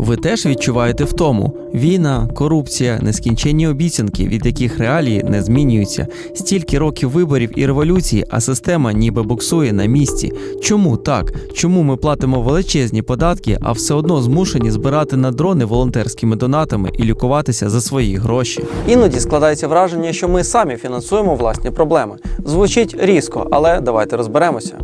Ви теж відчуваєте втому. Війна, корупція, нескінченні обіцянки, від яких реалії не змінюються. Стільки років виборів і революції, а система ніби буксує на місці. Чому так? Чому ми платимо величезні податки, а все одно змушені збирати на дрони волонтерськими донатами і лікуватися за свої гроші? Іноді складається враження, що ми самі фінансуємо власні проблеми. Звучить різко, але давайте розберемося.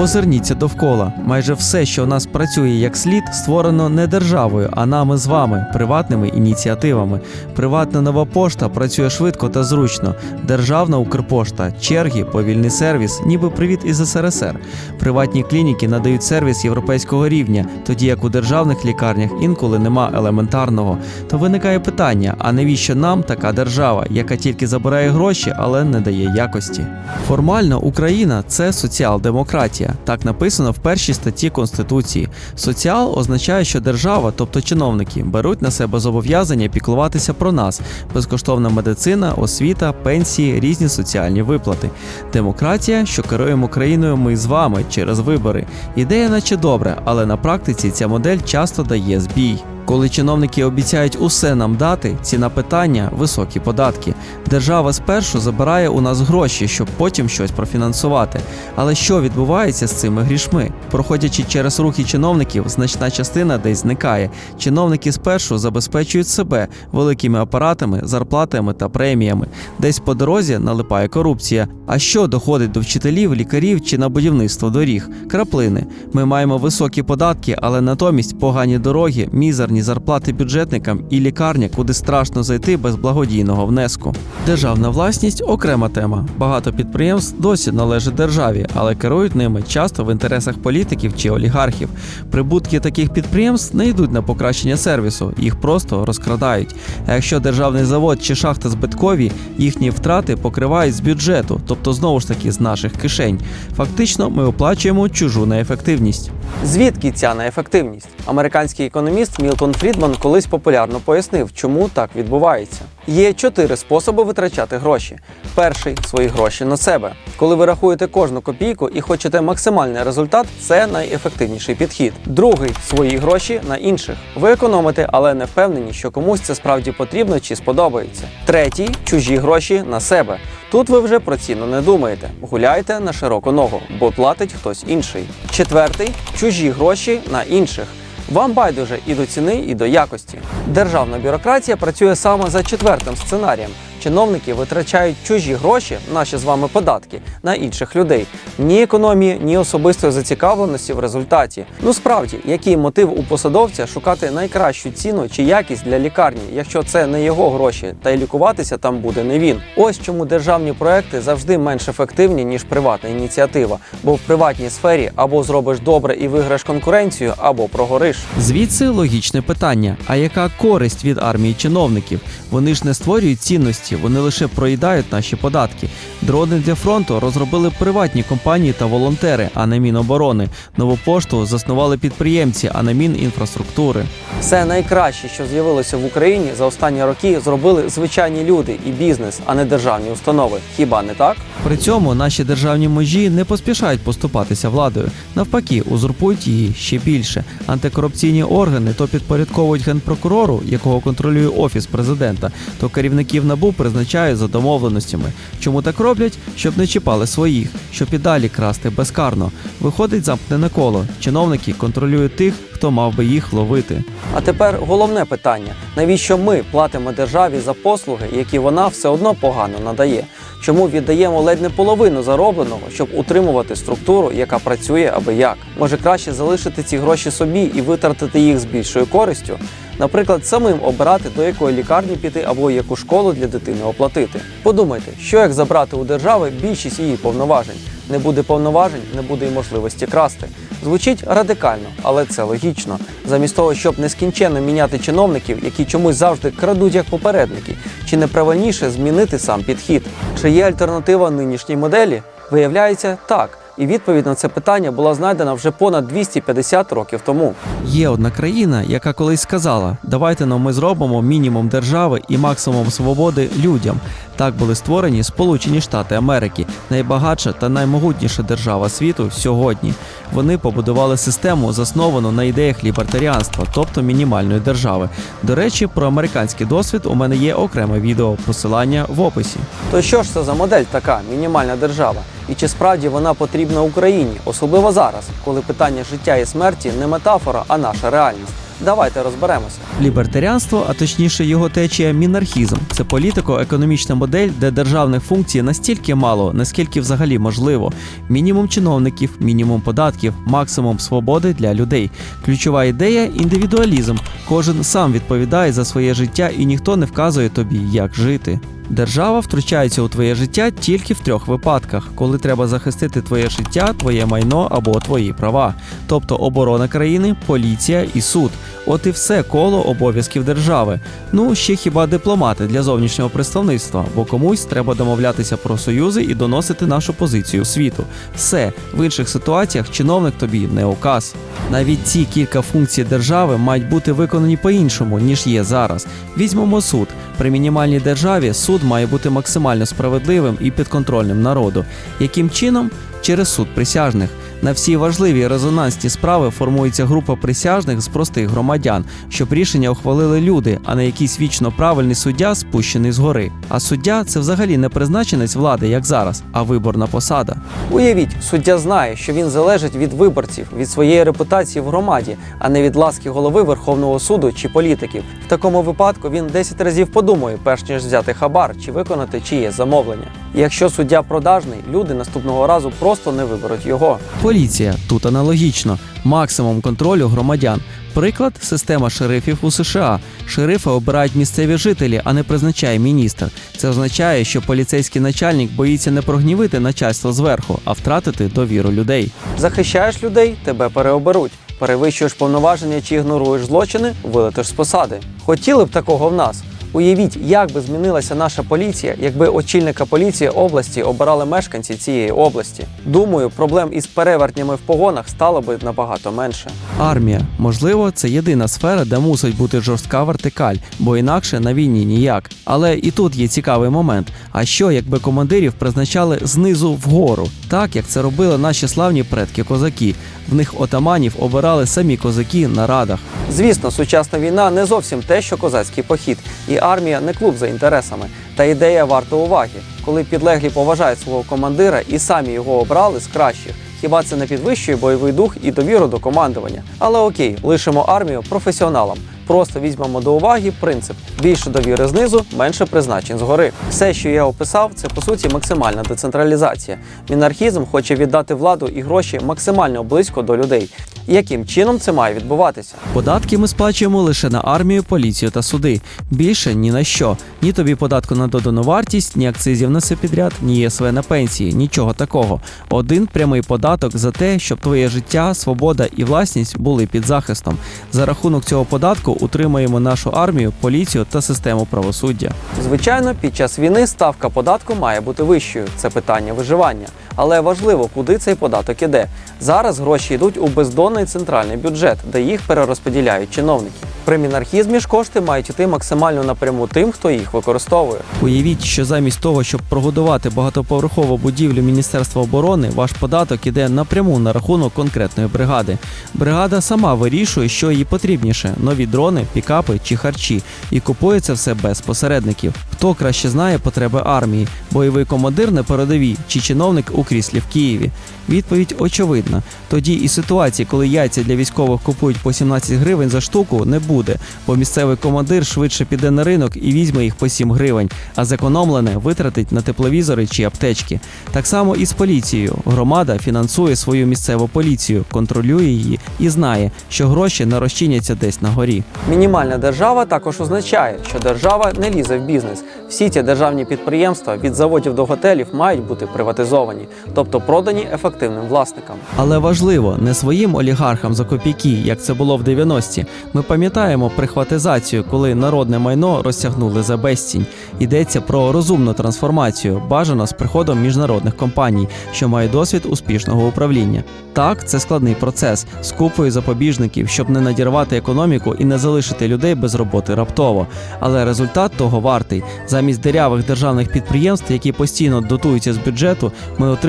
Озирніться довкола. Майже все, що у нас працює як слід, створено не державою, а нами з вами, приватними ініціативами. Приватна нова пошта працює швидко та зручно. Державна Укрпошта, черги, повільний сервіс, ніби привіт із СРСР. Приватні клініки надають сервіс європейського рівня, тоді як у державних лікарнях інколи нема елементарного. То виникає питання: а навіщо нам така держава, яка тільки забирає гроші, але не дає якості? Формально Україна це соціал-демократія. Так написано в першій статті Конституції. Соціал означає, що держава, тобто чиновники, беруть на себе зобов'язання піклуватися про нас: безкоштовна медицина, освіта, пенсії, різні соціальні виплати. Демократія, що керуємо країною ми з вами через вибори. Ідея, наче добре, але на практиці ця модель часто дає збій. Коли чиновники обіцяють усе нам дати, ціна питання високі податки. Держава спершу забирає у нас гроші, щоб потім щось профінансувати. Але що відбувається з цими грішми? Проходячи через рухи чиновників, значна частина десь зникає. Чиновники спершу забезпечують себе великими апаратами, зарплатами та преміями. Десь по дорозі налипає корупція. А що доходить до вчителів, лікарів чи на будівництво доріг? Краплини. Ми маємо високі податки, але натомість погані дороги, мізерні зарплати бюджетникам і лікарня, куди страшно зайти без благодійного внеску. Державна власність окрема тема. Багато підприємств досі належать державі, але керують ними часто в інтересах політиків чи олігархів. Прибутки таких підприємств не йдуть на покращення сервісу, їх просто розкрадають. А якщо державний завод чи шахта збиткові, їхні втрати покривають з бюджету, тобто знову ж таки з наших кишень. Фактично, ми оплачуємо чужу неефективність. Звідки ця неефективність? Американський економіст Мілтон Фрідман колись популярно пояснив, чому так відбувається. Є чотири способи витрачати гроші. Перший свої гроші на себе. Коли ви рахуєте кожну копійку і хочете максимальний результат, це найефективніший підхід. Другий свої гроші на інших. Ви економите, але не впевнені, що комусь це справді потрібно чи сподобається. Третій чужі гроші на себе. Тут ви вже про ціну не думаєте. Гуляйте на широку ногу, бо платить хтось інший. Четвертий чужі гроші на інших. Вам байдуже і до ціни, і до якості. Державна бюрократія працює саме за четвертим сценарієм. Чиновники витрачають чужі гроші, наші з вами податки, на інших людей. Ні економії, ні особистої зацікавленості в результаті. Ну справді, який мотив у посадовця шукати найкращу ціну чи якість для лікарні, якщо це не його гроші, та й лікуватися там буде не він. Ось чому державні проекти завжди менш ефективні ніж приватна ініціатива, бо в приватній сфері або зробиш добре і виграш конкуренцію, або прогориш. Звідси логічне питання: а яка користь від армії чиновників? Вони ж не створюють цінності, вони лише проїдають наші податки. Дрони для фронту розробили приватні компанії та волонтери, а не Міноборони. Нову пошту заснували підприємці, а не Мінінфраструктури. Все найкраще, що з'явилося в Україні за останні роки, зробили звичайні люди і бізнес, а не державні установи. Хіба не так? При цьому наші державні межі не поспішають поступатися владою. Навпаки, узурпують її ще більше. Антикорупційні органи то підпорядковують генпрокурору, якого контролює офіс президента, то керівників набу призначають за домовленостями. Чому так роблять? Щоб не чіпали своїх, щоб і далі красти безкарно. Виходить замкнене коло. Чиновники контролюють тих, хто мав би їх ловити. А тепер головне питання: навіщо ми платимо державі за послуги, які вона все одно погано надає? Чому віддаємо ледь не половину заробленого, щоб утримувати структуру, яка працює аби як? Може краще залишити ці гроші собі і витратити їх з більшою користю? Наприклад, самим обирати до якої лікарні піти або яку школу для дитини оплатити. Подумайте, що як забрати у держави більшість її повноважень. Не буде повноважень, не буде й можливості красти. Звучить радикально, але це логічно. Замість того, щоб нескінченно міняти чиновників, які чомусь завжди крадуть як попередники, чи не правильніше змінити сам підхід? Чи є альтернатива нинішній моделі? Виявляється, так. І відповідь на це питання була знайдена вже понад 250 років тому. Є одна країна, яка колись сказала: давайте нам ми зробимо мінімум держави і максимум свободи людям. Так були створені Сполучені Штати Америки, найбагатша та наймогутніша держава світу сьогодні. Вони побудували систему, засновану на ідеях лібертаріанства, тобто мінімальної держави. До речі, про американський досвід у мене є окреме відео, посилання в описі. То що ж це за модель така мінімальна держава? І чи справді вона потрібна Україні, особливо зараз, коли питання життя і смерті не метафора, а наша реальність? Давайте розберемося. Лібертаріанство, а точніше його течія мінархізм, це політико-економічна модель, де державних функцій настільки мало, наскільки взагалі можливо. Мінімум чиновників, мінімум податків, максимум свободи для людей. Ключова ідея індивідуалізм. Кожен сам відповідає за своє життя і ніхто не вказує тобі, як жити. Держава втручається у твоє життя тільки в трьох випадках, коли треба захистити твоє життя, твоє майно або твої права, тобто оборона країни, поліція і суд. От і все коло обов'язків держави. Ну ще хіба дипломати для зовнішнього представництва, бо комусь треба домовлятися про союзи і доносити нашу позицію світу. Все в інших ситуаціях чиновник тобі не указ. Навіть ці кілька функцій держави мають бути виконані по-іншому ніж є зараз. Візьмемо суд. При мінімальній державі суд має бути максимально справедливим і підконтрольним народу. Яким чином? Через суд присяжних. На всі важливі резонансні справи формується група присяжних з простих громадян, щоб рішення ухвалили люди, а не якийсь вічно правильний суддя, спущений згори. А суддя це взагалі не призначенець влади, як зараз, а виборна посада. Уявіть, суддя знає, що він залежить від виборців, від своєї репутації в громаді, а не від ласки голови Верховного суду чи політиків. В такому випадку він 10 разів подумає, перш ніж взяти хабар чи виконати чиє замовлення. Якщо суддя продажний, люди наступного разу просто не виберуть його. Поліція тут аналогічно, максимум контролю громадян. Приклад система шерифів у США. Шерифи обирають місцеві жителі, а не призначає міністр. Це означає, що поліцейський начальник боїться не прогнівити начальство зверху, а втратити довіру людей. Захищаєш людей, тебе переоберуть. Перевищуєш повноваження чи ігноруєш злочини, вилетиш з посади. Хотіли б такого в нас. Уявіть, як би змінилася наша поліція, якби очільника поліції області обирали мешканці цієї області. Думаю, проблем із перевертнями в погонах стало би набагато менше. Армія, можливо, це єдина сфера, де мусить бути жорстка вертикаль, бо інакше на війні ніяк. Але і тут є цікавий момент. А що, якби командирів призначали знизу вгору, так як це робили наші славні предки козаки? В них отаманів обирали самі козаки на радах. Звісно, сучасна війна не зовсім те, що козацький похід, і армія не клуб за інтересами. Та ідея варта уваги, коли підлеглі поважають свого командира і самі його обрали з кращих. Хіба це не підвищує бойовий дух і довіру до командування? Але окей, лишимо армію професіоналам. Просто візьмемо до уваги принцип: більше довіри знизу, менше призначень згори. Все, що я описав, це по суті максимальна децентралізація. Мінархізм хоче віддати владу і гроші максимально близько до людей. Яким чином це має відбуватися? Податки ми сплачуємо лише на армію, поліцію та суди. Більше ні на що. Ні тобі податку на додану вартість, ні акцизів на все підряд, ні ЄСВ на пенсії, нічого такого. Один прямий податок за те, щоб твоє життя, свобода і власність були під захистом. За рахунок цього податку утримуємо нашу армію, поліцію та систему правосуддя. Звичайно, під час війни ставка податку має бути вищою. Це питання виживання. Але важливо, куди цей податок іде. Зараз гроші йдуть у бездонний центральний бюджет, де їх перерозподіляють чиновники. При мінархізмі ж кошти мають іти максимально напряму тим, хто їх використовує. Уявіть, що замість того, щоб прогодувати багатоповерхову будівлю Міністерства оборони, ваш податок іде напряму на рахунок конкретної бригади. Бригада сама вирішує, що їй потрібніше: нові дрони, пікапи чи харчі, і купує це все без посередників. Хто краще знає потреби армії, бойовий командир на передовій чи чиновник у кріслі в Києві? Відповідь очевидна. Тоді і ситуації, коли яйця для військових купують по 17 гривень за штуку, не буде, бо місцевий командир швидше піде на ринок і візьме їх по 7 гривень, а зекономлене витратить на тепловізори чи аптечки. Так само і з поліцією. Громада фінансує свою місцеву поліцію, контролює її і знає, що гроші не розчиняться десь на горі. Мінімальна держава також означає, що держава не лізе в бізнес. Всі ці державні підприємства від заводів до готелів мають бути приватизовані. Тобто продані ефективним власникам. Але важливо не своїм олігархам за копійки, як це було в 90-ті. Ми пам'ятаємо прихватизацію, коли народне майно розтягнули за безцінь. Йдеться про розумну трансформацію, бажано з приходом міжнародних компаній, що мають досвід успішного управління. Так, це складний процес з купою запобіжників, щоб не надірвати економіку і не залишити людей без роботи раптово. Але результат того вартий. Замість дирявих державних підприємств, які постійно дотуються з бюджету, ми отримуємо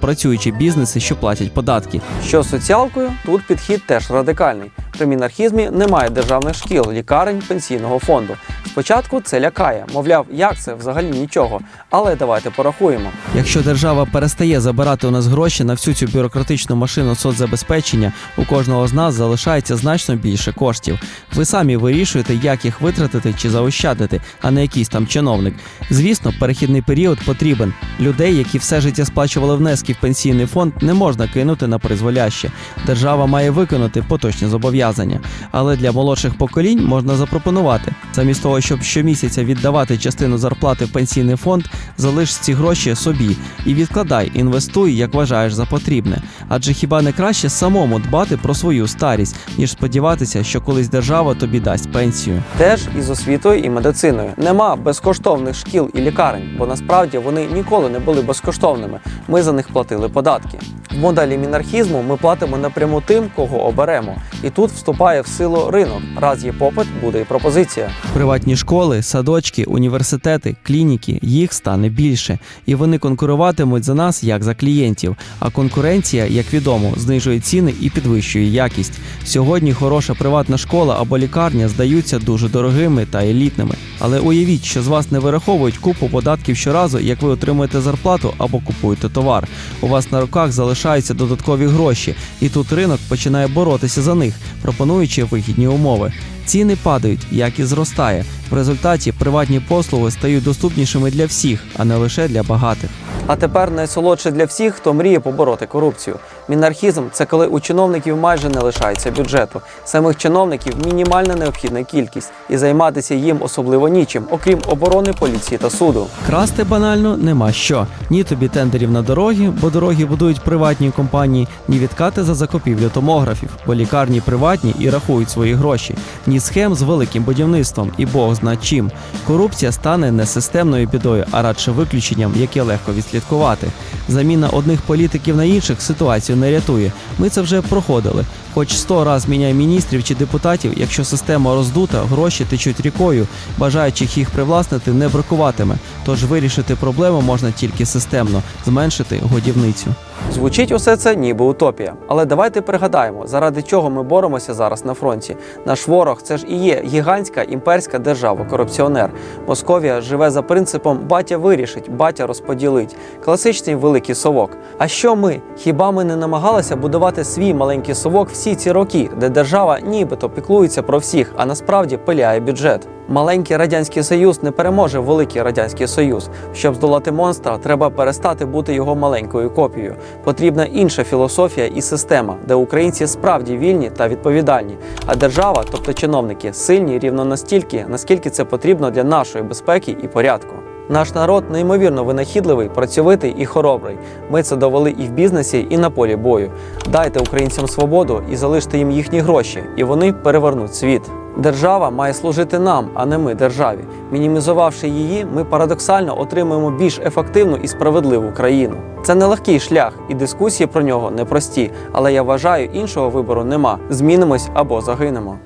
працюючі бізнеси, що платять податки. Що з соціалкою, тут підхід теж радикальний. При мінархізмі немає державних шкіл, лікарень, пенсійного фонду. Спочатку це лякає, мовляв, як це взагалі нічого. Але давайте порахуємо. Якщо держава перестає забирати у нас гроші на всю цю бюрократичну машину соцзабезпечення, у кожного з нас залишається значно більше коштів. Ви самі вирішуєте, як їх витратити чи заощадити, а не якийсь там чиновник. Звісно, перехідний період потрібен. Людей, які все життя сплачували внески в пенсійний фонд, не можна кинути на призволяще. Держава має виконати поточні зобов'язання. Але для молодших поколінь можна запропонувати, замість того, щоб щомісяця віддавати частину зарплати в пенсійний фонд, залиш ці гроші собі і відкладай, інвестуй, як вважаєш за потрібне. Адже хіба не краще самому дбати про свою старість, ніж сподіватися, що колись держава тобі дасть пенсію. Теж із освітою і медициною. Нема безкоштовних шкіл і лікарень, бо насправді вони ніколи не були безкоштовними. Ми за них платили податки. В моделі мінархізму ми платимо напряму тим, кого оберемо. І тут вступає в силу ринок. Раз є попит, буде і пропозиція. Приватні школи, садочки, університети, клініки їх стане більше, і вони конкуруватимуть за нас як за клієнтів. А конкуренція, як відомо, знижує ціни і підвищує якість. Сьогодні хороша приватна школа або лікарня здаються дуже дорогими та елітними. Але уявіть, що з вас не вираховують купу податків щоразу, як ви отримуєте зарплату або купуєте товар. У вас на руках залишаються додаткові гроші, і тут ринок починає боротися за них, пропонуючи вигідні умови. Ціни падають, як і зростає. В результаті приватні послуги стають доступнішими для всіх, а не лише для багатих. А тепер найсолодше для всіх, хто мріє побороти корупцію. Мінархізм це коли у чиновників майже не лишається бюджету. Самих чиновників мінімальна необхідна кількість, і займатися їм особливо нічим, окрім оборони, поліції та суду. Красти банально нема що. Ні тобі тендерів на дороги, бо дороги будують приватні компанії, ні відкати за закупівлю томографів, бо лікарні приватні і рахують свої гроші, ні схем з великим будівництвом, і Бог зна чим. Корупція стане не системною бідою, а радше виключенням, яке легко відслідкувати. Заміна одних політиків на інших ситуацію не рятує. Ми це вже проходили. Хоч сто раз міняй міністрів чи депутатів, якщо система роздута, гроші течуть рікою, бажаючих їх привласнити не бракуватиме. Тож вирішити проблему можна тільки системно, зменшити годівницю. Звучить усе це ніби утопія. Але давайте пригадаємо, заради чого ми боремося зараз на фронті. Наш ворог це ж і є гігантська імперська держава, корупціонер. Московія живе за принципом батя вирішить, батя розподілить. Класичний великий совок. А що ми? Хіба ми не намагалися будувати свій маленький совок всі ці роки, де держава нібито піклується про всіх, а насправді пиляє бюджет? Маленький радянський союз не переможе великий радянський союз. Щоб здолати монстра, треба перестати бути його маленькою копією. Потрібна інша філософія і система, де українці справді вільні та відповідальні, а держава, тобто чиновники, сильні рівно настільки, наскільки це потрібно для нашої безпеки і порядку. Наш народ неймовірно винахідливий, працьовитий і хоробрий. Ми це довели і в бізнесі, і на полі бою. Дайте українцям свободу і залиште їм їхні гроші, і вони перевернуть світ. Держава має служити нам, а не ми державі. Мінімізувавши її, ми парадоксально отримуємо більш ефективну і справедливу країну. Це нелегкий шлях, і дискусії про нього непрості, але я вважаю, іншого вибору нема. Змінимось або загинемо.